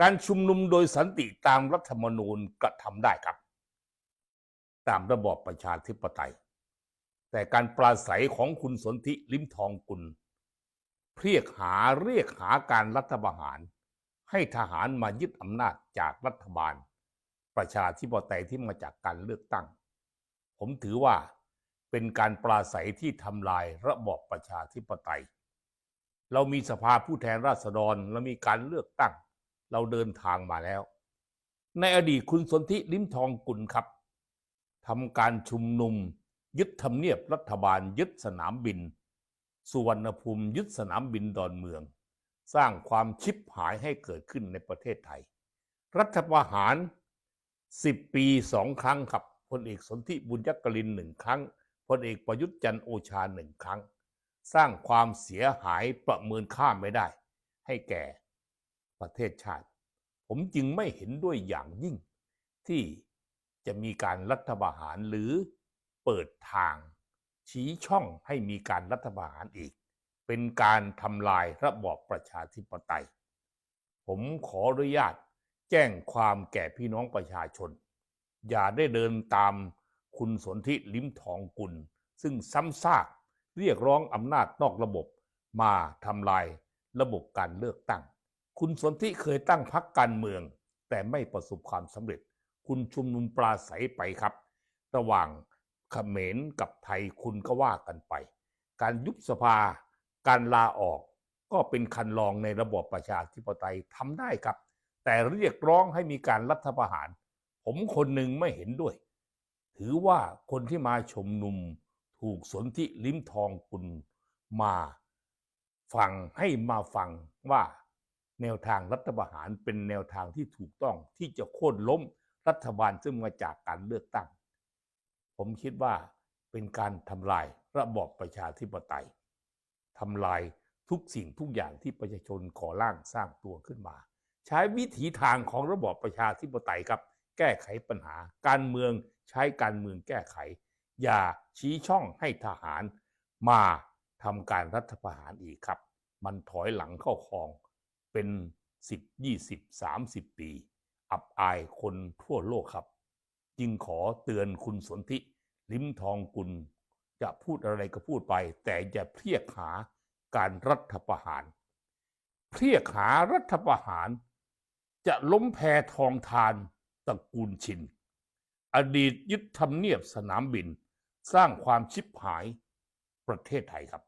การชุมนุมโดยสันติตามรัฐธรรมนูญกระทำได้ครับ ตามระบอบประชาธิปไตย แต่การปราศัยของคุณสนธิลิมทองกุลเรียกหาเรียกหาการรัฐประหาร ให้ทหารมายึดอำนาจจากรัฐบาล ประชาธิปไตยที่มาจากการเลือกตั้ง ผมถือว่าเป็นการปราศัยที่ทำลายระบอบประชาธิปไตย เรามีสภาผู้แทนราษฎรและมีการเลือกตั้ง เราเดินทางมาแล้ว ในอดีตคุณสนธิลิ้มทองกุลครับทำการชุมนุม ยึดทำเนียบรัฐบาลยึดสนามบิน สุวรรณภูมิยึดสนามบินดอนเมือง สร้างความชิบหายให้เกิดขึ้นในประเทศไทย รัฐประหาร 10 ปีสองครั้งครับพลเอกสนธิบุญยกลินหนึ่งครั้งพลเอกประยุทธ์จันโอชาหนึ่งครั้ง สร้างความเสียหายประเมินค่าไม่ได้ ให้แก่ ประเทศชาติ ผมจึงไม่เห็นด้วยอย่างยิ่ง ที่จะมีการรัฐประหารหรือเปิดทาง ชี้ช่องให้มีการรัฐประหารอีก เป็นการทำลายระบอบประชาธิปไตย ผมขออนุญาตแจ้งความแก่พี่น้องประชาชน อย่าได้เดินตามคุณสนธิลิ้มทองกุล ซึ่งซ้ำซากเรียกร้องอำนาจนอกระบบมาทำลายระบบการเลือกตั้ง คุณสนธิเคยตั้งพรรคการเมือง แต่ไม่ประสบความสำเร็จ คุณชุมนุมปราศัยไปครับ ระหว่างเขมรกับไทยคุณก็ว่ากันไป การยุบสภา การลาออก ก็เป็นคันลองในระบอบประชาธิปไตยทำได้ครับ แต่เรียกร้องให้มีการรัฐประหาร ผมคนหนึ่งไม่เห็นด้วย ถือว่าคนที่มาชมนุมถูกสนธิลิ้มทองกุลมา ฟังให้มาฟังว่า แนวทางรัฐประหารเป็นแนวทางที่ถูกต้องที่จะโค่นล้มรัฐบาลซึ่งมาจากการเลือกตั้ง ผมคิดว่าเป็นการทำลายระบอบประชาธิปไตยทำลายทุกสิ่งทุกอย่างที่ประชาชนก่อร่างสร้างตัวขึ้นมา ใช้วิถีทางของระบอบประชาธิปไตยครับ แก้ไขปัญหา การเมืองใช้การเมืองแก้ไข อย่าชี้ช่องให้ทหารมาทำการรัฐประหารอีกครับ มันถอยหลังเข้าคลอง เป็น 10 20 30 ปี อับอายคนทั่วโลกครับ จึงขอเตือนคุณสนธิลิ้มทองกุล จะพูดอะไรก็พูดไป แต่อย่าเพียกหาการรัฐประหารเพียกหารัฐประหาร จะล้มแพทองทานตระกูลชิน อดีตยึดทำเนียบสนามบิน สร้างความชิบหายประเทศไทยครับ